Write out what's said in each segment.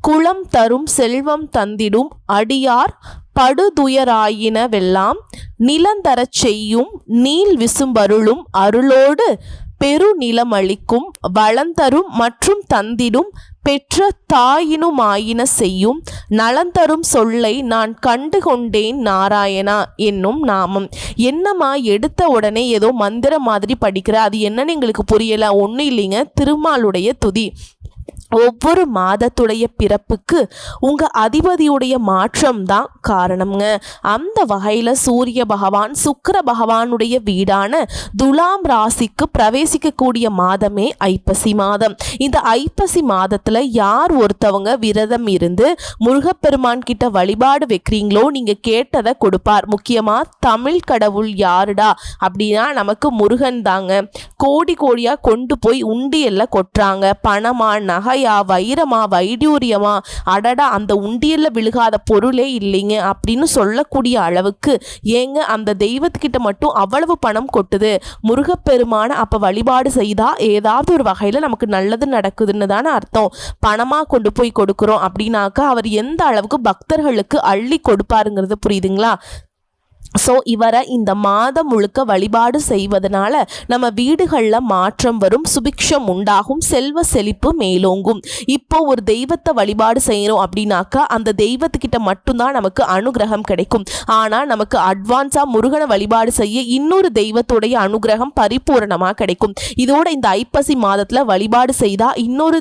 குளம் தரும் செல்வம் தந்திடும் அடியார் படுதுயராயினவெல்லாம் நிலந்தரச் செய்யும் நீல் விசும்பருளும் அருளோடு பெருநிலமளிக்கும் வளந்தரும் மற்றும் தந்திடும் பெற்ற தாயினுமாயின செய்யும் நலந்தரும் சொல்லை நான் கண்டு கொண்டேன் நாராயணா என்னும் நாமம். என்னம்மா எடுத்த உடனே ஏதோ மந்திரம் மாதிரி படிக்கிற? அது என்னன்னு எங்களுக்கு புரியல. ஒன்றும் இல்லைங்க. திருமாலுடைய துதி. ஒவ்வொரு மாதத்துடைய பிறப்புக்கு உங்கள் அதிபதியுடைய மாற்றம் தான் காரணம்ங்க. அந்த வகையில் சூரிய பகவான் சுக்கர பகவானுடைய வீடான துலாம் ராசிக்கு பிரவேசிக்கக்கூடிய மாதமே ஐப்பசி மாதம். இந்த ஐப்பசி மாதத்தில் யார் ஒருத்தவங்க விரதம் இருந்து முருகப்பெருமான் கிட்ட வழிபாடு வைக்கிறீங்களோ நீங்கள் கேட்டதை கொடுப்பார். முக்கியமாக தமிழ் கடவுள் யாருடா? அப்படின்னா நமக்கு முருகன் தாங்க. கோடி கோடியாக கொண்டு போய் உண்டியல்ல கொட்டுறாங்க. பணமா நகையா வைரமா வைடூரியமா அடடா அந்த உண்டியல்ல விழுகாத பொருளே இல்லைங்க அப்படின்னு சொல்லக்கூடிய அளவுக்கு ஏங்க அந்த தெய்வத்துக்கிட்ட மட்டும் அவ்வளவு பணம் கொட்டுது? முருகப்பெருமான அப்போ வழிபாடு செய்தா ஏதாவது ஒரு வகையில் நமக்கு நல்லது நடக்குதுன்னு தானே அர்த்தம். பணமாக கொண்டு போய் கொடுக்குறோம் அப்படின்னாக்கா அவர் எந்த அளவுக்கு பக்தர்களுக்கு அள்ளி கொடுப்பாருங்கிறது புரியுதுங்களா? ஸோ இவரை இந்த மாதம் முழுக்க வழிபாடு செய்வதனால நம்ம வீடுகளில் மாற்றம் வரும் சுபிக்ஷம் உண்டாகும் செல்வ செழிப்பு மேலோங்கும். இப்போ ஒரு தெய்வத்தை வழிபாடு செய்கிறோம் அப்படின்னாக்கா அந்த தெய்வத்துக்கிட்ட மட்டும்தான் நமக்கு அனுகிரகம் கிடைக்கும். ஆனால் நமக்கு அட்வான்ஸாக முருகனை வழிபாடு செய்ய இன்னொரு தெய்வத்துடைய அனுகிரகம் பரிபூரணமாக கிடைக்கும். இதோட இந்த ஐப்பசி மாதத்தில் வழிபாடு செய்தால் இன்னொரு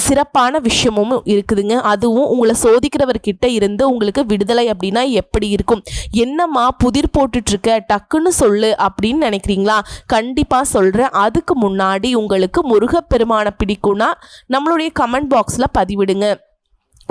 சிறப்பான விஷயமும் இருக்குதுங்க. அதுவும் உங்களை சோதிக்கிறவர்கிட்ட இருந்து உங்களுக்கு விடுதலை அப்படின்னா எப்படி இருக்கும்? என்னம்மா புதிர் போட்டுட்ருக்க? டக்குன்னு சொல்லு அப்படின்னு நினைக்கிறீங்களா? கண்டிப்பாக சொல்கிறேன் அதுக்கு முன்னாடி உங்களுக்கு முருகப்பெருமானை பிடிக்கும்னா நம்மளுடைய கமெண்ட் பாக்ஸில் பதிவிடுங்க.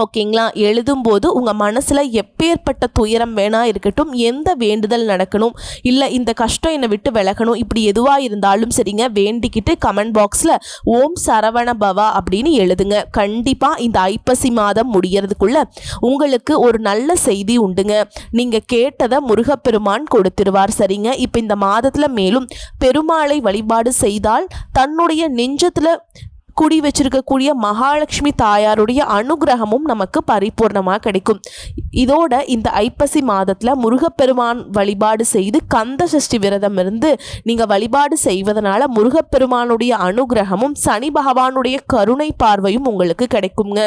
ஓகேங்களா? எழுதும்போது உங்கள் மனசில் எப்பேற்பட்ட துயரம் வேணா இருக்கட்டும் எந்த வேண்டுதல் நடக்கணும் இல்லை இந்த கஷ்டம் என்னை விட்டு விலகணும் இப்படி எதுவாக இருந்தாலும் சரிங்க வேண்டிக்கிட்டு கமெண்ட் பாக்ஸில் ஓம் சரவண பவா அப்படின்னு எழுதுங்க. கண்டிப்பாக இந்த ஐப்பசி மாதம் முடியறதுக்குள்ள உங்களுக்கு ஒரு நல்ல செய்தி உண்டுங்க. நீங்கள் கேட்டதை முருகப்பெருமான் கொடுத்துருவார் சரிங்க? இப்போ இந்த மாதத்தில் மேலும் பெருமாளை வழிபாடு செய்தால் தன்னுடைய நெஞ்சத்தில் குடி வச்சிருக்கக்கூடிய மகாலட்சுமி தாயாருடைய அனுகிரகமும் நமக்கு பரிபூர்ணமாக கிடைக்கும். இதோட இந்த ஐப்பசி மாதத்தில் முருகப்பெருமான் வழிபாடு செய்து கந்த சஷ்டி விரதம் இருந்து நீங்கள் வழிபாடு செய்வதனால முருகப்பெருமானுடைய அனுகிரகமும் சனி பகவானுடைய கருணை பார்வையும் உங்களுக்கு கிடைக்குங்க.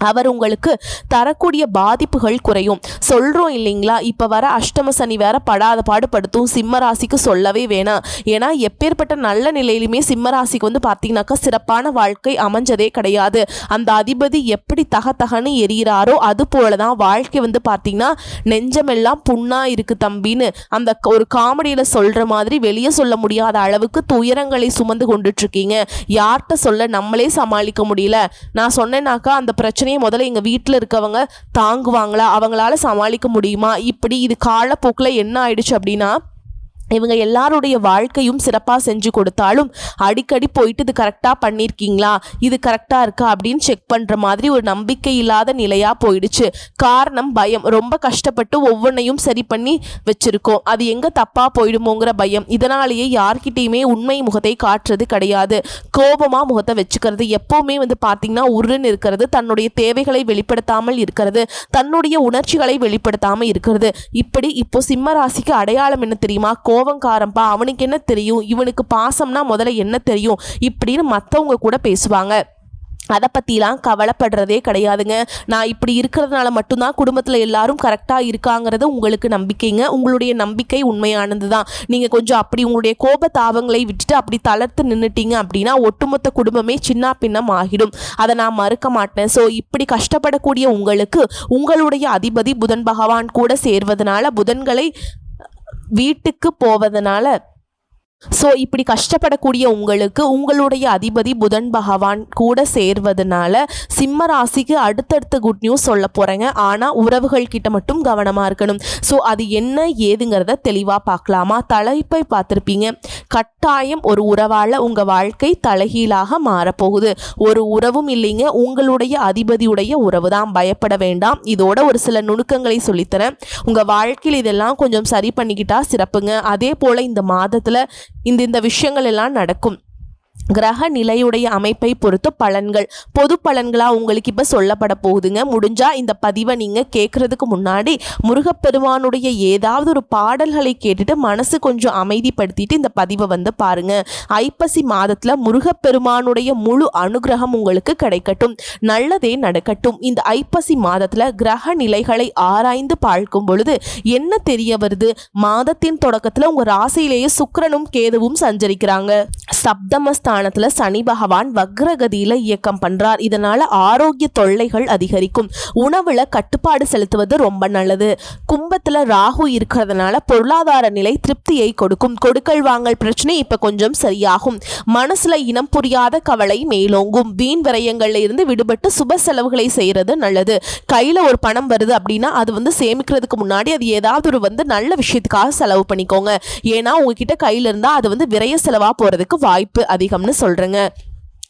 அவர் உங்களுக்கு தரக்கூடிய பாதிப்புகள் குறையும். சொல்கிறோம் இல்லைங்களா? இப்போ வர அஷ்டம சனி வேற படாத பாடுபடுத்தும். சிம்ம ராசிக்கு சொல்லவே வேணாம். ஏன்னா எப்பேற்பட்ட நல்ல நிலையிலுமே சிம்ம ராசிக்கு வந்து பார்த்தீங்கன்னாக்கா சிறப்பான வாழ்க்கை அமைஞ்சதே கிடையாது. அந்த அதிபதி எப்படி தக தகன்னு எரியிறாரோ அது போல தான் வாழ்க்கை வந்து பார்த்தீங்கன்னா நெஞ்சமெல்லாம் புண்ணா இருக்கு தம்பின்னு. அந்த ஒரு காமெடியில் சொல்கிற மாதிரி வெளியே சொல்ல முடியாத அளவுக்கு துயரங்களை சுமந்து கொண்டுட்ருக்கீங்க. யார்கிட்ட சொல்ல நம்மளே சமாளிக்க முடியல. நான் சொன்னேனாக்கா அந்த பிரச்சனை பிரச்சனையை முதல்ல எங்கள் வீட்டில் இருக்கவங்க தாங்குவாங்களா? அவங்களால சமாளிக்க முடியுமா? இப்படி இது காலப்போக்கில் என்ன ஆயிடுச்சு அப்படின்னா இவங்க எல்லாருடைய வாழ்க்கையும் சிறப்பாக செஞ்சு கொடுத்தாலும் அடிக்கடி போயிட்டு இது கரெக்டாக பண்ணியிருக்கீங்களா இது கரெக்டாக இருக்கா? அப்படின்னு செக் பண்ணுற மாதிரி ஒரு நம்பிக்கை இல்லாத நிலையாக போயிடுச்சு. காரணம் பயம். ரொம்ப கஷ்டப்பட்டு ஒவ்வொன்றையும் சரி பண்ணி வச்சுருக்கோம். அது எங்கே தப்பாக போயிடுமோங்கிற பயம். இதனாலேயே யார்கிட்டேயுமே உண்மை முகத்தை காட்டுறது கிடையாது. கோபமாக முகத்தை வச்சுக்கிறது. எப்போவுமே வந்து பார்த்திங்கன்னா உருன்னு இருக்கிறது தன்னுடைய தேவைகளை வெளிப்படுத்தாமல் இருக்கிறது தன்னுடைய உணர்ச்சிகளை வெளிப்படுத்தாமல் இருக்கிறது. இப்படி இப்போ சிம்ம ராசிக்கு அடையாளம் என்ன தெரியுமா? கோ கோவங்காரம்பா அவனுக்கு என்ன தெரியும்? இவனுக்கு பாசம்னா முதல்ல என்ன தெரியும்? இப்படின்னு மற்றவங்க கூட பேசுவாங்க. அதை பற்றிலாம் கவலைப்படுறதே கிடையாதுங்க. நான் இப்படி இருக்கிறதுனால மட்டும்தான் குடும்பத்தில் எல்லாரும் கரெக்டாக இருக்காங்கிறது உங்களுக்கு நம்பிக்கைங்க. உங்களுடைய நம்பிக்கை உண்மையானது தான் நீங்கள் கொஞ்சம் அப்படி உங்களுடைய கோப தாபங்களை விட்டுட்டு அப்படி தளர்த்து நின்றுட்டீங்க அப்படின்னா ஒட்டுமொத்த குடும்பமே சின்ன பின்னம் ஆகிடும். அதை நான் மறுக்க மாட்டேன். ஸோ இப்படி கஷ்டப்படக்கூடிய உங்களுக்கு உங்களுடைய அதிபதி புதன் பகவான் கூட சேர்வதனால புதன்களை வீட்டுக்கு போவதனால ஸோ இப்படி கஷ்டப்படக்கூடிய உங்களுக்கு உங்களுடைய அதிபதி புதன் பகவான் கூட சேர்வதனால சிம்ம ராசிக்கு அடுத்தடுத்த குட் நியூஸ் சொல்ல போகிறேங்க ஆனால் உறவுகள் கிட்ட மட்டும் கவனமாக இருக்கணும். ஸோ அது என்ன ஏதுங்கிறத தெளிவாக பார்க்கலாமா? தலைப்பை பார்த்துருப்பீங்க. கட்டாயம் ஒரு உறவால் உங்கள் வாழ்க்கை தலைகீழாக மாறப்போகுது. ஒரு உறவும் இல்லைங்க. உங்களுடைய அதிபதியுடைய உறவு தான் பயப்பட வேண்டாம். இதோட ஒரு சில நுணுக்கங்களை சொல்லித்தரேன். உங்கள் வாழ்க்கையில் இதெல்லாம் கொஞ்சம் சரி பண்ணிக்கிட்டா சிறப்புங்க. அதே போல் இந்த மாதத்தில் இந்த இந்த விஷயங்கள் எல்லாம் நடக்கும். கிரக நிலையுடைய அமைப்பை பொறுத்து பலன்கள் பொது பலன்களாக உங்களுக்கு இப்போ சொல்லப்பட போகுதுங்க. முடிஞ்சால் இந்த பதிவை நீங்கள் கேட்குறதுக்கு முன்னாடி முருகப்பெருமானுடைய ஏதாவது ஒரு பாடல்களை கேட்டுட்டு மனசு கொஞ்சம் அமைதிப்படுத்திட்டு இந்த பதிவை வந்து பாருங்க. ஐப்பசி மாதத்தில் முருகப்பெருமானுடைய முழு அனுகிரகம் உங்களுக்கு கிடைக்கட்டும். நல்லதே நடக்கட்டும். இந்த ஐப்பசி மாதத்தில் கிரக நிலைகளை ஆராய்ந்து பார்க்கும் பொழுது என்ன தெரிய வருது? மாதத்தின் தொடக்கத்தில் உங்கள் ராசியிலேயே சுக்கரனும் கேதுவும் சஞ்சரிக்கிறாங்க. சப்தமஸ்தானத்துல சனி பகவான் வக்ரகதியில இயக்கம் பண்றார். இதனால ஆரோக்கிய தொல்லைகள் அதிகரிக்கும். உணவுல கட்டுப்பாடு செலுத்துவது ரொம்ப நல்லது. கும்பத்துல ராகு இருக்கிறதுனால பொருளாதார நிலை திருப்தியை கொடுக்கும். கொடுக்கல் வாங்கல் பிரச்சனை இப்ப கொஞ்சம் சரியாகும். மனசுல இனம் புரியாத கவலை மேலோங்கும். வீண் விரயங்கள்ல இருந்து விடுபட்டு சுப செலவுகளை செய்யறது நல்லது. கையில ஒரு பணம் வருது அப்படின்னா அது வந்து சேமிக்கிறதுக்கு முன்னாடி அது ஏதாவது ஒரு வந்து நல்ல விஷயத்துக்காக செலவு பண்ணிக்கோங்க. ஏன்னா உங்ககிட்ட கையில இருந்தா அது வந்து விரய செலவா போறதுக்கு வாய்ப்பு அதிகம்னு சொல்கிறேங்க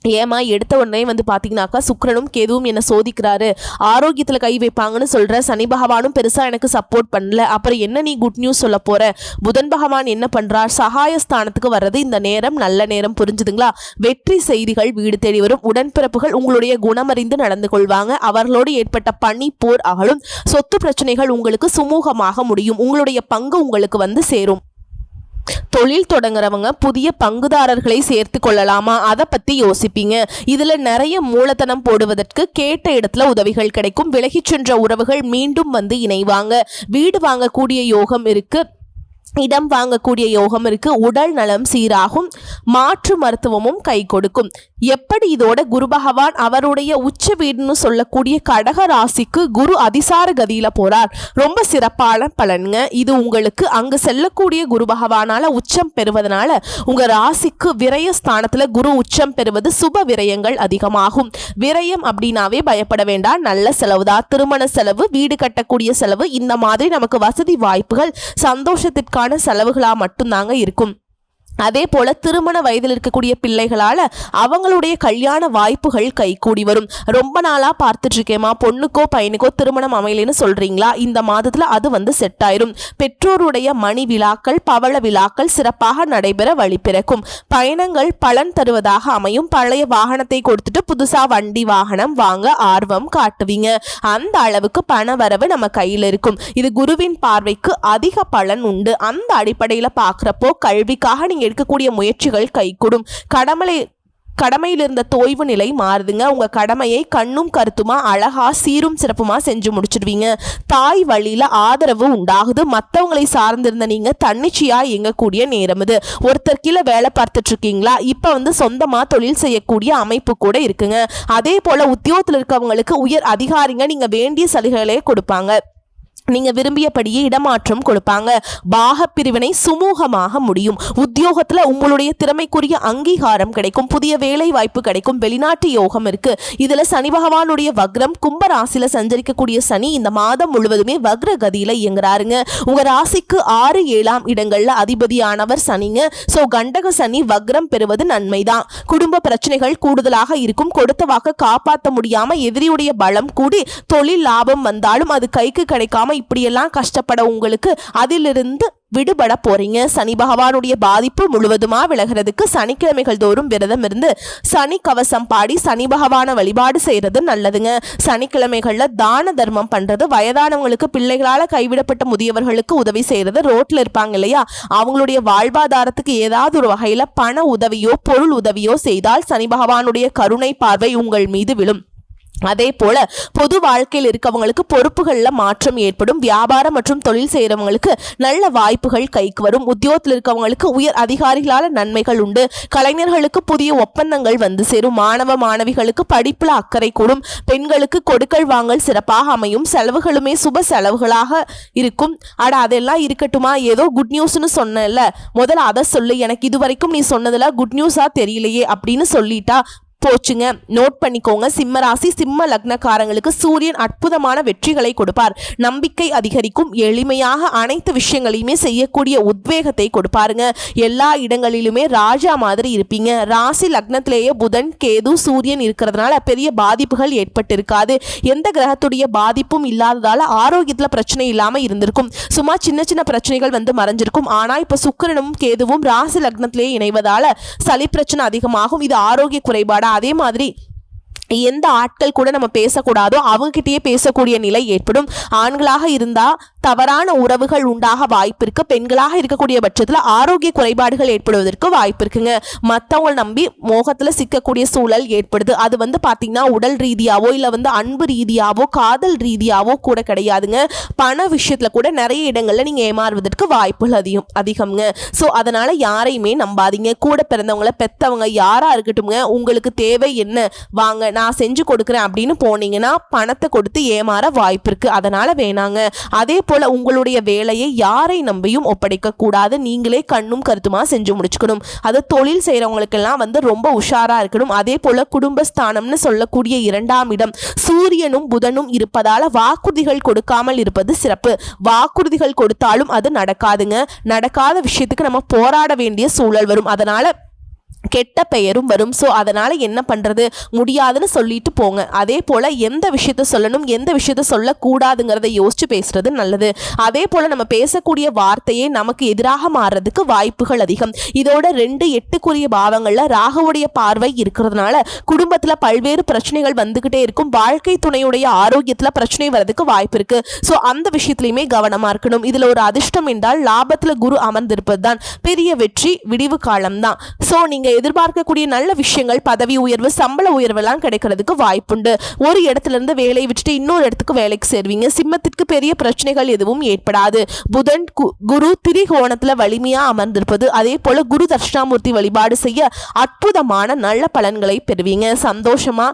ஏமா எடுத்த உடனே வந்து பார்த்தீங்கன்னாக்கா சுக்கரனும் கேதுவும் என்னை சோதிக்கிறாரு. ஆரோக்கியத்தில் கை வைப்பாங்கன்னு சொல்கிற சனி பகவானும் பெருசாக எனக்கு சப்போர்ட் பண்ணல. அப்புறம் என்ன நீ குட் நியூஸ் சொல்ல போகிற புதன் பகவான் என்ன பண்ணுறார் சகாயஸ்தானத்துக்கு வர்றது இந்த நேரம் நல்ல நேரம் புரிஞ்சுதுங்களா? வெற்றி செய்திகள் வீடு தேடி வரும். உடன்பிறப்புகள் உங்களுடைய குணமறிந்து நடந்து கொள்வாங்க. அவர்களோடு ஏற்பட்ட பனி போர் அகலும். சொத்து பிரச்சனைகள் உங்களுக்கு சுமூகமாக முடியும். உங்களுடைய பங்கு உங்களுக்கு வந்து சேரும். தொழில் தொடங்குறவங்க புதிய பங்குதாரர்களை சேர்த்து கொள்ளலாமா? அதை பற்றி யோசிப்பீங்க. இதில் நிறைய மூலதனம் போடுவதற்கு கேட்ட இடத்துல உதவிகள் கிடைக்கும். விலகிச் சென்ற உறவுகள் மீண்டும் வந்து இணைவாங்க. வீடு வாங்கக்கூடிய யோகம் இருக்கு. இடம் வாங்கக்கூடிய யோகம் இருக்கு. உடல் நலம் சீராகும். மாற்று மருத்துவமும் கை கொடுக்கும். எப்படி இதோட குரு பகவான் அவருடைய உச்ச வீடுன்னு சொல்லக்கூடிய கடக ராசிக்கு குரு அதிசார கதியில போறார். ரொம்ப சிறப்பான பலனுங்க. இது உங்களுக்கு அங்கு செல்லக்கூடிய குரு பகவானால உச்சம் பெறுவதனால உங்க ராசிக்கு விரய ஸ்தானத்துல குரு உச்சம் பெறுவது சுப விரயங்கள் அதிகமாகும். விரயம் அப்படின்னாவே பயப்பட வேண்டாம். நல்ல செலவு தான். திருமண செலவு வீடு கட்டக்கூடிய செலவு இந்த மாதிரி நமக்கு வசதி வாய்ப்புகள் சந்தோஷத்திற்கு சந்தோஷத்திற்கான செலவுகளா மட்டும்தாங்க இருக்கும். அதே போல திருமண வயதில் இருக்கக்கூடிய பிள்ளைகளால அவங்களுடைய கல்யாண வாய்ப்புகள் கைகூடி வரும். ரொம்ப நாளா பார்த்துட்டு இருக்கேமா பொண்ணுக்கோ பையனுக்கோ திருமணம் அமையலைன்னு சொல்றீங்களா? இந்த மாதத்துல அது வந்து செட் ஆயிரும். பெற்றோருடைய மணி விழாக்கள் பவள விழாக்கள் சிறப்பாக நடைபெற வழி பிறக்கும். பயணங்கள் பலன் தருவதாக அமையும். பழைய வாகனத்தை கொடுத்துட்டு புதுசா வண்டி வாகனம் வாங்க ஆர்வம் காட்டுவீங்க. அந்த அளவுக்கு பண வரவு நம்ம கையில் இருக்கும். இது குருவின் பார்வைக்கு அதிக பலன் உண்டு. அந்த அடிப்படையில் பார்க்குறப்போ கல்விக்காக நீங்கள் எடுக்கக்கூடிய முயற்சிகள் கைகூடும். கடமலை கடமையில் இருந்த தோய்வு நிலை மாறுதுங்க. உங்கள் கடமையை கண்ணும் கருத்துமா அழகா சீரும் சிறப்புமா செஞ்சு முடிச்சிடுவீங்க. தாய் வழியில் ஆதரவு உண்டாகுது. மற்றவங்களை சார்ந்திருந்த நீங்கள் தன்னிச்சையாக இயங்கக்கூடிய நேரம் இது. ஒருத்தர் கீழே வேலை பார்த்துட்டு இருக்கீங்களா வந்து சொந்தமாக தொழில் செய்யக்கூடிய அமைப்பு கூட இருக்குங்க. அதே போல் உத்தியோகத்தில் இருக்கவங்களுக்கு உயர் அதிகாரிங்க நீங்கள் வேண்டிய சலுகைகளே கொடுப்பாங்க. நீங்க விரும்பியபடியே இடமாற்றம் கொடுப்பாங்க. பாக பிரிவினை சுமூகமாக முடியும். உத்தியோகத்துல உங்களுடைய திறமைக்குரிய அங்கீகாரம் கிடைக்கும். புதிய வேலை வாய்ப்பு கிடைக்கும். வெளிநாட்டு யோகம் இருக்கு. இதுல சனி பகவானுடைய வக்ரம் கும்ப ராசியில சஞ்சரிக்கக்கூடிய சனி இந்த மாதம் முழுவதுமே வக்ர கதியில இயங்குறாருங்க. உங்க ராசிக்கு ஆறு ஏழாம் இடங்கள்ல அதிபதியானவர் சனிங்க. சோ கண்டக சனி வக்ரம் பெறுவது நன்மைதான். குடும்ப பிரச்சனைகள் கூடுதலாக இருக்கும். கொடுத்த வாக்க காப்பாற்ற முடியாம எதிரியுடைய பலம் கூடி தொழில் லாபம் வந்தாலும் அது கைக்கு கிடைக்காம இப்படியெல்லாம் கஷ்டப்பட உங்களுக்கு அதிலிருந்து விடுபட போறீங்க. சனி பகவானுடைய பாதிப்பு முழுவதுமா விலகிறதுக்கு சனிக்கிழமைகள் தோறும் விரதம் இருந்து சனி கவசம் பாடி சனி பகவான வழிபாடு செய்யறது நல்லதுங்க. சனிக்கிழமைகள்ல தான தர்மம் பண்றது வயதானவங்களுக்கு பிள்ளைகளால கைவிடப்பட்ட முதியவர்களுக்கு உதவி செய்யறது ரோட்ல இருப்பாங்க இல்லையா? அவங்களுடைய வாழ்வாதாரத்துக்கு ஏதாவது ஒரு வகையில பண உதவியோ பொருள் உதவியோ செய்தால் சனி பகவானுடைய கருணை பார்வை உங்கள் மீது விழும். அதே போல பொது வாழ்க்கையில் இருக்கவங்களுக்கு பொறுப்புகளில் மாற்றம் ஏற்படும். வியாபாரம் மற்றும் தொழில் செய்கிறவங்களுக்கு நல்ல வாய்ப்புகள் கைக்கு வரும். உத்தியோகத்தில் இருக்கவங்களுக்கு உயர் அதிகாரிகளால் நன்மைகள் உண்டு. கலைஞர்களுக்கு புதிய ஒப்பந்தங்கள் வந்து சேரும். மாணவ மாணவிகளுக்கு படிப்பில் அக்கறை கூடும். பெண்களுக்கு கொடுக்கல் வாங்கல் சிறப்பாக அமையும். செலவுகளுமே சுப செலவுகளாக இருக்கும். அட அதெல்லாம் இருக்கட்டுமா? ஏதோ குட் நியூஸ்னு சொன்னேன்ல. முதல்ல அதை சொல்லு. எனக்கு இது வரைக்கும் நீ சொன்னதில் குட் நியூஸாக தெரியலையே அப்படின்னு சொல்லிட்டா போச்சுங்க. நோட் பண்ணிக்கோங்க. சிம்ம ராசி சிம்ம லக்னக்காரங்களுக்கு சூரியன் அற்புதமான வெற்றிகளை கொடுப்பார். நம்பிக்கை அதிகரிக்கும். எளிமையாக அனைத்து விஷயங்களையுமே செய்யக்கூடிய உத்வேகத்தை கொடுப்பாருங்க. எல்லா இடங்களிலுமே ராஜா மாதிரி இருப்பீங்க. ராசி லக்னத்திலேயே புதன் கேது சூரியன் இருக்கிறதுனால பெரிய பாதிப்புகள் ஏற்பட்டிருக்காது. எந்த கிரகத்துடைய பாதிப்பும் இல்லாததால ஆரோக்கியத்தில் பிரச்சனை இல்லாமல் இருந்திருக்கும். சும்மா சின்ன சின்ன பிரச்சனைகள் வந்து மறைஞ்சிருக்கும். ஆனால் இப்போ சுக்கிரனும் கேதுவும் ராசி லக்னத்திலேயே இணைவதால சளி பிரச்சனை அதிகமாகும். இது ஆரோக்கிய குறைபாடு அதே மாதிரி எந்த ஆட்கள் கூட நம்ம பேசக்கூடாதோ அவங்ககிட்டயே பேசக்கூடிய நிலை ஏற்படும். ஆண்களாக இருந்தால் தவறான உறவுகள் உண்டாக வாய்ப்பிருக்கு. பெண்களாக இருக்கக்கூடிய பட்சத்தில் ஆரோக்கிய குறைபாடுகள் ஏற்படுவதற்கு வாய்ப்பு இருக்குங்க மற்றவங்களை நம்பி மோகத்தில் சிக்கக்கூடிய சூழல் ஏற்படுது. அது வந்து பார்த்தீங்கன்னா உடல் ரீதியாவோ இல்லை வந்து அன்பு ரீதியாவோ காதல் ரீதியாவோ கூட கிடையாதுங்க. பண விஷயத்தில் கூட நிறைய இடங்களில் நீங்கள் ஏமாறுவதற்கு வாய்ப்புகள் அதிகம் அதிகம்ங்க. ஸோ அதனால் யாரையுமே நம்பாதீங்க. கூட பிறந்தவங்களை பெற்றவங்க யாராக இருக்கட்டும்ங்க. உங்களுக்கு தேவை என்ன? வாங்க நான் செஞ்சு கொடுக்குறேன் அப்படின்னு போனீங்கன்னா பணத்தை கொடுத்து ஏமாற வாய்ப்பு இருக்குது அதனால் வேணாங்க. அதே போல் உங்களுடைய வேலையை யாரை நம்பியும் ஒப்படைக்க கூடாது. நீங்களே கண்ணும் கருத்துமா செஞ்சு முடிச்சுக்கணும். அது தொழில் செய்கிறவங்களுக்கெல்லாம் வந்து ரொம்ப உஷாராக இருக்கணும். அதே போல் குடும்பஸ்தானம்னு சொல்லக்கூடிய இரண்டாம் இடம் சூரியனும் புதனும் இருப்பதால் வாக்குறுதிகள் கொடுக்காமல் இருப்பது சிறப்பு. வாக்குறுதிகள் கொடுத்தாலும் அது நடக்காதுங்க. நடக்காத விஷயத்துக்கு நம்ம போராட வேண்டிய சூழல் வரும். அதனால் கெட்ட பெயரும் வரும். ஸோ அதனால் என்ன பண்ணுறது முடியாதுன்னு சொல்லிட்டு போங்க. அதே போல் எந்த விஷயத்த சொல்லணும் எந்த விஷயத்த சொல்லக்கூடாதுங்கிறத யோசிச்சு பேசுறது நல்லது. அதே போல் நம்ம பேசக்கூடிய வார்த்தையே நமக்கு எதிராக மாறுறதுக்கு வாய்ப்புகள் அதிகம். இதோட ரெண்டு எட்டுக்குரிய பாவங்களில் ராகுவுடைய பார்வை இருக்கிறதுனால குடும்பத்தில் பல்வேறு பிரச்சனைகள் வந்துக்கிட்டே இருக்கும். வாழ்க்கை துணையுடைய ஆரோக்கியத்தில் பிரச்சனை வர்றதுக்கு வாய்ப்பு இருக்குது ஸோ அந்த விஷயத்துலையுமே கவனமாக இருக்கணும். இதில் ஒரு அதிர்ஷ்டம் என்றால் லாபத்தில் குரு அமர்ந்திருப்பது தான் பெரிய வெற்றி விடிவு காலம்தான். ஸோ நீங்கள் எதிர்பார்க்கக்கூடிய நல்ல விஷயங்கள் பதவி உயர்வு சம்பள உயர்வெல்லாம் கிடைக்கிறதுக்கு வாய்ப்புண்டு. ஒரு இடத்துல இருந்து வேலையை விட்டுட்டு இன்னொரு இடத்துக்கு வேலைக்கு சேருவீங்க. சிம்மத்திற்கு பெரிய பிரச்சனைகள் எதுவும் ஏற்படாது. புதன் கு- குரு திரிகோணத்தில் வலிமையாக அமர்ந்திருப்பது அதே போல குரு தட்சிணாமூர்த்தி வழிபாடு செய்ய அற்புதமான நல்ல பலன்களை பெறுவீங்க. சந்தோஷமா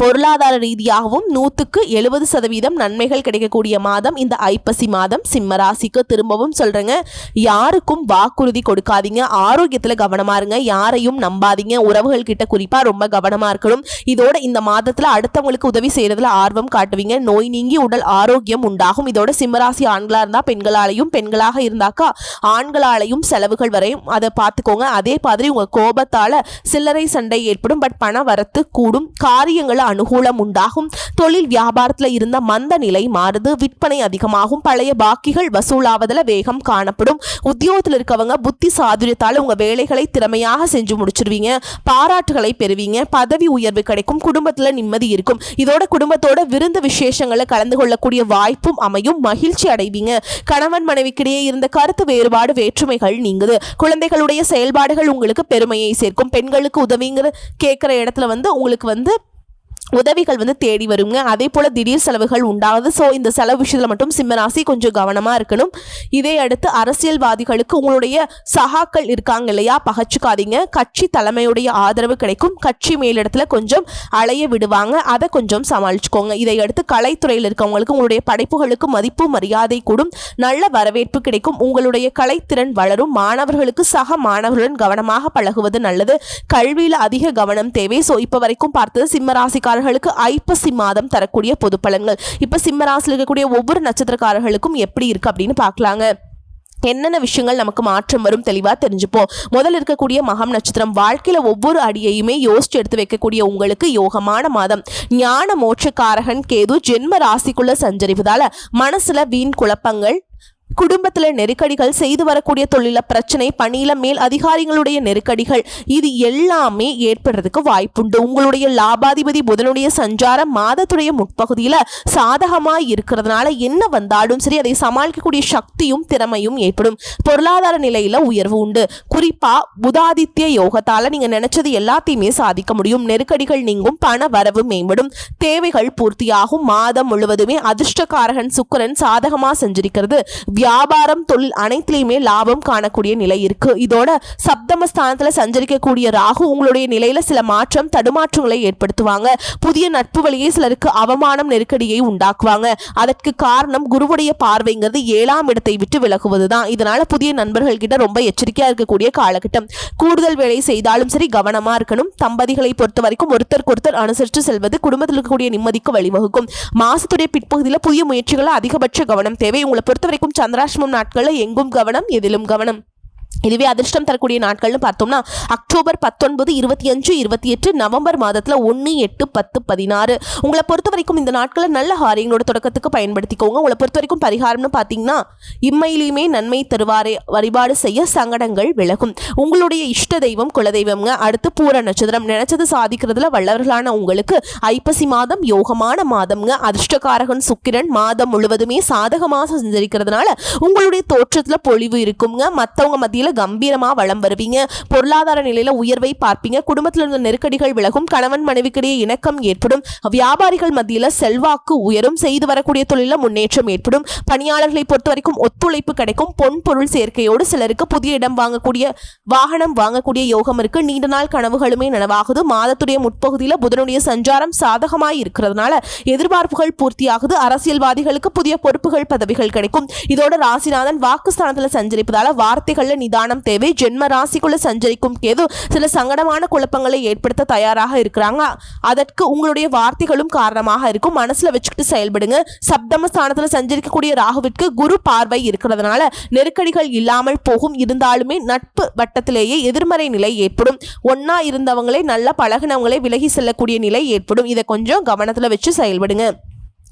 பொருளாதார ரீதியாகவும் நூற்றுக்கு எழுபது சதவீதம் நன்மைகள் கிடைக்கக்கூடிய மாதம் இந்த ஐப்பசி மாதம். சிம்ம ராசிக்கு திரும்பவும் சொல்கிறேங்க யாருக்கும் வாக்குறுதி கொடுக்காதீங்க. ஆரோக்கியத்தில் கவனமாக இருங்க. யாரையும் நம்பாதீங்க. உறவுகள் கிட்ட குறிப்பாக ரொம்ப கவனமாக இருக்கணும். இதோட இந்த மாதத்தில் அடுத்தவங்களுக்கு உதவி செய்கிறதுல ஆர்வம் காட்டுவீங்க. நோய் நீங்கி உடல் ஆரோக்கியம் உண்டாகும். இதோட சிம்மராசி ஆண்களாக இருந்தால் பெண்களாலையும் பெண்களாக இருந்தாக்கா ஆண்களாலையும் செலவுகள் வரையும். அதை பார்த்துக்கோங்க. அதே மாதிரி உங்கள் கோபத்தால் சில்லறை சண்டை ஏற்படும். பட் பண வரத்து கூடும். காரியங்கள் அனுகூலம் உண்டாகும். தொழில் வியாபாரத்தில் இருந்த மந்த நிலை மாறுது. விற்பனை அதிகமாகும். பழைய பாக்கிகள் வசூலாவதில் வேகம் காணப்படும். உத்தியோகத்தில் இருக்கவங்க புத்தி சாதுரியத்தால் உங்கள் வேலைகளை திறமையாக செஞ்சு முடிச்சிருவீங்க. பாராட்டுகளை பெறுவீங்க. பதவி உயர்வு கிடைக்கும். குடும்பத்தில் நிம்மதி இருக்கும். இதோட குடும்பத்தோட விருந்து விசேஷங்களை கலந்து கொள்ளக்கூடிய வாய்ப்பும் அமையும். மகிழ்ச்சி அடைவீங்க. கணவன் மனைவிக்கிடையே இருந்த கருத்து வேறுபாடு வேற்றுமைகள் நீங்குது. குழந்தைகளுடைய செயல்பாடுகள் உங்களுக்கு பெருமையை சேர்க்கும். பெண்களுக்கு உதவிங்கிற கேட்குற இடத்துல வந்து உங்களுக்கு வந்து உதவிகள் வந்து தேடி வருங்க. அதே போல் திடீர் செலவுகள் உண்டாகுது ஸோ இந்த செலவு விஷயத்தில் மட்டும் சிம்மராசி கொஞ்சம் கவனமாக இருக்கணும். இதை அடுத்து அரசியல்வாதிகளுக்கு உங்களுடைய சகாக்கள் இருக்காங்க இல்லையா? பகச்சுக்காதீங்க. கட்சி தலைமையுடைய ஆதரவு கிடைக்கும். கட்சி மேலிடத்தில் கொஞ்சம் அலைய விடுவாங்க. அதை கொஞ்சம் சமாளிச்சுக்கோங்க. இதை அடுத்து கலைத்துறையில் இருக்கவங்களுக்கு உங்களுடைய படைப்புகளுக்கு மதிப்பு மரியாதை கூடும். நல்ல வரவேற்பு கிடைக்கும். உங்களுடைய கலைத்திறன் வளரும். மாணவர்களுக்கு சக மாணவர்களுடன் கவனமாக பழகுவது நல்லது. கல்வியில் அதிக கவனம் தேவை. ஸோ இப்போ வரைக்கும் பார்த்தது சிம்ம நட்சத்திரக்காரர்களுக்கு ஐப்பசி மாதம் தரக்கூடிய பொது பலன்கள். இப்போ சிம்மராசில் இருக்கக்கூடிய ஒவ்வொரு நட்சத்திரக்காரர்களுக்கும் எப்படி இருக்கு அப்படின்னு பார்க்கலாங்க. என்னென்ன விஷயங்கள் நமக்கு மாற்றம் வரும் தெளிவாக தெரிஞ்சுப்போம். முதல்ல இருக்கக்கூடிய மகம் நட்சத்திரம் வாழ்க்கையில் ஒவ்வொரு அடியையுமே யோசிச்சு எடுத்து வைக்கக்கூடிய உங்களுக்கு யோகமான மாதம். ஞான மோட்சக்காரகன் கேது ஜென்ம ராசிக்குள்ள சஞ்சரிப்பதால மனசுல வீண் குழப்பங்கள் குடும்பத்தில் நெருக்கடிகள் செய்து வரக்கூடிய தொழில பிரச்சனை பணியில மேல் அதிகாரிகளுடைய நெருக்கடிகள் இது எல்லாமே ஏற்படுறதுக்கு வாய்ப்புண்டு. உங்களுடைய லாபாதிபதி புதனுடைய சஞ்சாரம் மாதத்துடைய முற்பகுதியில சாதகமா இருக்கிறதுனால என்ன வந்தாலும் சரி அதை சமாளிக்கக்கூடிய சக்தியும் திறமையும் ஏற்படும். பொருளாதார நிலையில உயர்வு உண்டு. குறிப்பா புதாதித்ய யோகத்தால நீங்க நினைச்சது எல்லாத்தையுமே சாதிக்க முடியும். நெருக்கடிகள் நீங்கும் பண வரவு மேம்படும். தேவைகள் பூர்த்தியாகும். மாதம் முழுவதுமே அதிர்ஷ்டக்காரகன் சுக்கரன் சாதகமா செஞ்சிருக்கிறது. வியாபாரம் தொழில் அனைத்துலையுமே லாபம் காணக்கூடிய நிலை இருக்கு. இதோட சப்தமஸ்தானத்துல சஞ்சரிக்கக்கூடிய ராகு உங்களுடைய நிலையில சில மாற்றம் தடுமாற்றங்களை ஏற்படுத்துவாங்க. புதிய நட்பு வழியே சிலருக்கு அவமானம் நெருக்கடியை உண்டாக்குவாங்க. அதற்கு காரணம் குருவுடைய பார்வைங்கிறது ஏழாம் இடத்தை விட்டு விலகுவதுதான். இதனால புதிய நண்பர்கள் கிட்ட ரொம்ப எச்சரிக்கையா இருக்கக்கூடிய காலகட்டம். கூடுதல் வேலை செய்தாலும் சரி கவனமா இருக்கணும். தம்பதிகளை பொறுத்த வரைக்கும் ஒருத்தருக்கு ஒருத்தர் அனுசரித்து செல்வது குடும்பத்தில் இருக்கக்கூடிய நிம்மதிக்கு வழிவகுக்கும். மாசத்துடைய பிற்பகுதியில் புதிய முயற்சிகளை அதிகபட்ச கவனம் தேவை. உங்களை பொறுத்த வரைக்கும் சந்திராஷ்மம் நாட்களில் எங்கும் கவனம் எதிலும் கவனம். இதுவே அதிர்ஷ்டம் தரக்கூடிய நாட்கள்னு பார்த்தோம்னா அக்டோபர் பத்தொன்பது இருபத்தி அஞ்சு இருபத்தி எட்டு நவம்பர் மாதத்தில் ஒன்று எட்டு பத்து பதினாறு. உங்களை பொறுத்த வரைக்கும் இந்த நாட்களை நல்ல காரியங்களோட தொடக்கத்துக்கு பயன்படுத்திக்கோங்க. உங்களை பொறுத்த வரைக்கும் பரிகாரம்னு பார்த்தீங்கன்னா இம்மையிலையுமே நன்மை தருவாரே வழிபாடு செய்ய சங்கடங்கள் விலகும். உங்களுடைய இஷ்ட தெய்வம் குலதெய்வம்ங்க அடுத்து பூர நட்சத்திரம். நினைச்சது சாதிக்கிறதுல வல்லவர்களான உங்களுக்கு ஐப்பசி மாதம் யோகமான மாதம்ங்க. அதிர்ஷ்டகாரகன் சுக்கிரன் மாதம் முழுவதுமே சாதகமாக சஞ்சரிக்கிறதுனால உங்களுடைய தோற்றத்தில் பொழிவு இருக்குங்க. மற்றவங்க மத்தியில் கம்பீரமாக வளம் வருவீங்க. பொருளாதார நிலையில உயர்வை பார்ப்பீங்க. குடும்பத்தில் இருந்த நெருக்கடிகள் விலகும். கணவன் மனைவிக்கிடையே இணக்கம் ஏற்படும். வியாபாரிகள் மத்தியில் செல்வாக்கு உயரும். செய்து வரக்கூடிய தொழில முன்னேற்றம் ஏற்படும். பணியாளர்களை பொறுத்த வரைக்கும் ஒத்துழைப்பு கிடைக்கும். பொன் பொருள் சேர்க்கையோடு சிலருக்கு புதிய இடம் வாங்கக்கூடிய வாகனம் வாங்கக்கூடிய யோகம் இருக்கு. நீண்ட நாள் கனவுகளுமே நனவாகுது. மாதத்துடைய முற்பகுதியில் புதனுடைய சஞ்சாரம் சாதகமாய் இருக்கிறதுனால எதிர்பார்ப்புகள் பூர்த்தியாகுது. அரசியல்வாதிகளுக்கு புதிய பொறுப்புகள் பதவிகள் கிடைக்கும். இதோட ராசிநாதன் வாக்குஸ்தானத்தில் சஞ்சரிப்பதால வார்த்தைகள்ல நிதானம் தேவை. ஜென்ம ராசிக்குள்ள சஞ்சரிக்கும் கேது சில சங்கடமான குழப்பங்களை ஏற்படுத்த தயாராக இருக்கிறாங்க. அதற்கு உங்களுடைய வார்த்தைகளும் காரணமாக இருக்கும். மனசுல வச்சுக்கிட்டு செயல்படுங்க. சப்தம ஸ்தானத்துல சஞ்சரிக்கக்கூடிய ராகுவிற்கு குரு பார்வை இருக்கிறதுனால நெருக்கடிகள் இல்லாமல் போகும். இருந்தாலுமே நட்பு வட்டத்திலேயே எதிர்மறை நிலை ஏற்படும். ஒன்னா இருந்தவங்களே நல்ல பழகினவங்களே விலகி செல்லக்கூடிய நிலை ஏற்படும். இதை கொஞ்சம் கவனத்துல வச்சு செயல்படுங்க.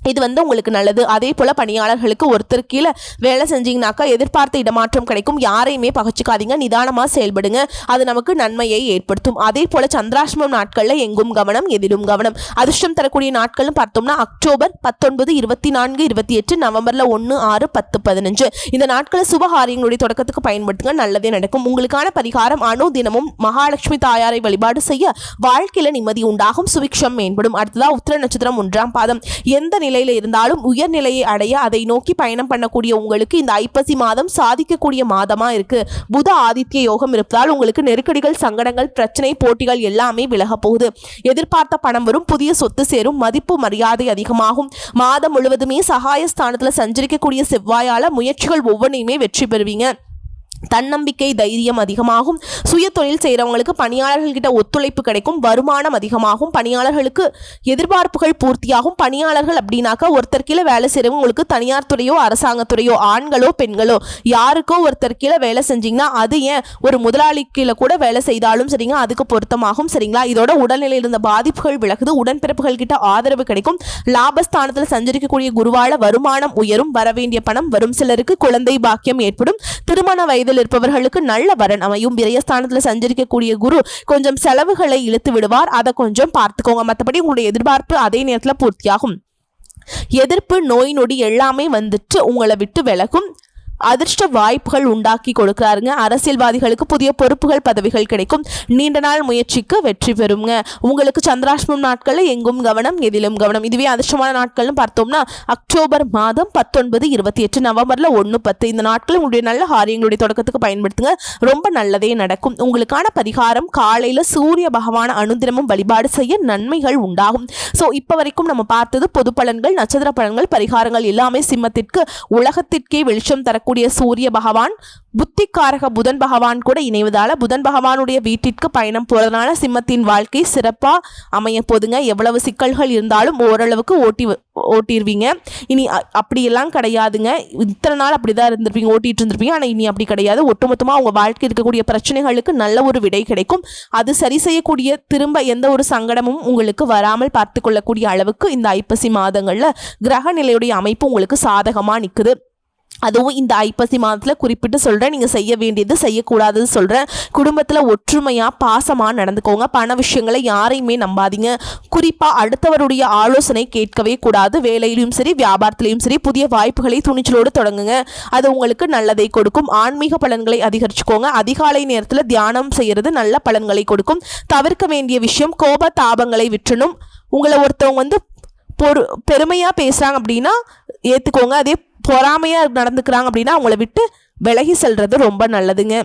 இது வந்து உங்களுக்கு நல்லது. அதே போல் பணியாளர்களுக்கு ஒருத்தர் கீழே வேலை செஞ்சீங்கனாக்கா எதிர்பார்த்த இடமாற்றம் கிடைக்கும். யாரையுமே பகச்சிக்காதீங்க. நிதானமாக செயல்படுங்க. அது நமக்கு நன்மையை ஏற்படுத்தும். அதே போல் சந்திராஷ்டமம் நாட்களில் எங்கும் கவனம் எதிலும் கவனம். அதிர்ஷ்டம் தரக்கூடிய நாட்கள்னு பார்த்தோம்னா அக்டோபர் பத்தொன்பது இருபத்தி நான்கு இருபத்தி எட்டு நவம்பரில் ஒன்று ஆறு பத்து பதினஞ்சு. இந்த நாட்களை சுபகாரியங்களுடைய தொடக்கத்துக்கு பயன்படுத்துங்க. நல்லதே நடக்கும். உங்களுக்கான பரிகாரம் அணு தினமும் மகாலட்சுமி தாயாரை வழிபாடு செய்ய வாழ்க்கையில் நிம்மதி உண்டாகும். சுவிக்ஷம் மேம்படும். அடுத்ததாக உத்திர நட்சத்திரம் ஒன்றாம் பாதம். எந்த நிலையில் இருந்தாலும் உயர்நிலையை அடைய அதை நோக்கி பயணம் பண்ணக்கூடிய உங்களுக்கு இந்த ஐப்பசி மாதம் சாதிக்கக்கூடிய மாதமா இருக்கு. புத ஆதித்ய யோகம் இருப்பதால் உங்களுக்கு நெருக்கடிகள் சங்கடங்கள் பிரச்சனை போட்டிகள் எல்லாமே விலக போகுது. எதிர்பார்த்த பணம் வரும் புதிய சொத்து சேரும் மதிப்பு மரியாதை அதிகமாகும். மாதம் முழுவதுமே சகாய ஸ்தானத்துல சஞ்சரிக்கக்கூடிய செவ்வாயால முயற்சிகள் ஒவ்வொன்றையுமே வெற்றி பெறுவீங்க. தன்னம்பிக்கை தைரியம் அதிகமாகும். சுய தொழில் செய்கிறவங்களுக்கு பணியாளர்கள்கிட்ட ஒத்துழைப்பு கிடைக்கும். வருமானம் அதிகமாகும். பணியாளர்களுக்கு எதிர்பார்ப்புகள் பூர்த்தியாகும். பணியாளர்கள் அப்படின்னாக்கா ஒருத்தர் கீழே வேலை செய்கிறவங்களுக்கு தனியார் துறையோ அரசாங்கத்துறையோ ஆண்களோ பெண்களோ யாருக்கோ ஒருத்தர் கீழே வேலை செஞ்சீங்கன்னா அது ஏன் ஒரு முதலாளி கீழே கூட வேலை செய்தாலும் சரிங்க அதுக்கு பொருத்தமாகும் சரிங்களா? இதோட உடல்நிலையில் இருந்த பாதிப்புகள் விலகுது. உடன்பிறப்புகள் கிட்ட ஆதரவு கிடைக்கும். லாபஸ்தானத்தில் சஞ்சரிக்கக்கூடிய குருவால வருமானம் உயரும். வரவேண்டிய பணம் வரும். சிலருக்கு குழந்தை பாக்கியம் ஏற்படும். திருமண வயது வயதில் இருப்பவர்களுக்கு நல்ல வரன் அமையும். விரயஸ்தானத்தில் சஞ்சரிக்கக்கூடிய குரு கொஞ்சம் செலவுகளை இழுத்து விடுவார். அதை கொஞ்சம் பார்த்துக்கோங்க. மற்றபடி உங்களுடைய எதிர்பார்ப்பு அதே நேரத்தில் பூர்த்தியாகும். எதிர்ப்பு நோய் நொடி எல்லாமே வந்துட்டு உங்களை விட்டு விலகும். அதிர்ஷ்ட வாய்ப்புகள் உண்டாக்கி கொடுக்குறாருங்க. அரசியல்வாதிகளுக்கு புதிய பொறுப்புகள் பதவிகள் கிடைக்கும். நீண்ட நாள் முயற்சிக்கு வெற்றி பெறுங்க. உங்களுக்கு சந்திராஷ்டமம் நாட்களில் எங்கும் கவனம் எதிலும் கவனம். இதுவே அதிர்ஷ்டமான நாட்கள்னு பார்த்தோம்னா அக்டோபர் மாதம் பத்தொன்பது இருபத்தி எட்டு நவம்பரில் ஒன்று பத்து. இந்த நாட்கள் உங்களுடைய நல்ல காரியங்களுடைய தொடக்கத்துக்கு பயன்படுத்துங்க. ரொம்ப நல்லதே நடக்கும். உங்களுக்கான பரிகாரம் காலையில் சூரிய பகவான அனுதினமும் வழிபாடு செய்ய நன்மைகள் உண்டாகும். ஸோ இப்போ வரைக்கும் நம்ம பார்த்தது பொது பலன்கள் நட்சத்திர பலன்கள் பரிகாரங்கள் எல்லாமே சிம்மத்திற்கு உலகத்திற்கே வெளிச்சம் தரக்கூடிய இருக்கக்கூடிய சூரிய பகவான் புத்திக்காரக புதன் பகவான் கூட இணைவதால் புதன் பகவானுடைய வீட்டிற்கு பயணம் போகிறதுனால சிம்மத்தின் வாழ்க்கை சிறப்பாக அமைய போதுங்க எவ்வளவு சிக்கல்கள் இருந்தாலும் ஓரளவுக்கு ஓட்டி ஓட்டிடுவீங்க இனி அ- அப்படியெல்லாம் கிடையாதுங்க. இத்தனை நாள் அப்படிதான் இருந்திருப்பீங்க ஓட்டிட்டு இருந்திருப்பீங்க. ஆனால் இனி அப்படி கிடையாது. ஒட்டுமொத்தமாக அவங்க வாழ்க்கை இருக்கக்கூடிய பிரச்சனைகளுக்கு நல்ல ஒரு விடை கிடைக்கும். அது சரி செய்யக்கூடிய திரும்ப எந்த ஒரு சங்கடமும் உங்களுக்கு வராமல் பார்த்து கொள்ளக்கூடிய அளவுக்கு இந்த ஐப்பசி மாதங்களில் கிரக நிலையுடைய அமைப்பு உங்களுக்கு சாதகமாக நிற்குது அதுவும் இந்த ஐப்பசி மாதத்தில் குறிப்பிட்டு சொல்கிறேன் நீங்கள் செய்ய வேண்டியது செய்யக்கூடாதது சொல்கிறேன் குடும்பத்தில் ஒற்றுமையாக பாசமாக நடந்துக்கோங்க. பண விஷயங்களை யாரையுமே நம்பாதீங்க. குறிப்பாக அடுத்தவருடைய ஆலோசனை கேட்கவே கூடாது. வேலையிலும் சரி வியாபாரத்திலையும் சரி புதிய வாய்ப்புகளை துணிச்சலோடு தொடங்குங்க. அது உங்களுக்கு நல்லதை கொடுக்கும். ஆன்மீக பலன்களை அதிகரிச்சுக்கோங்க. அதிகாலை நேரத்தில் தியானம் செய்கிறது நல்ல பலன்களை கொடுக்கும். தவிர்க்க வேண்டிய விஷயம் கோப தாபங்களை விற்றணும். உங்களை ஒருத்தவங்க வந்து பொறு பெருமையாக பேசுகிறாங்க அப்படின்னா ஏற்றுக்கோங்க அதே பொறாமையாக நடந்துக்கிறாங்க அப்படின்னா அவங்கள விட்டு விலகி செல்வது ரொம்ப நல்லதுங்க.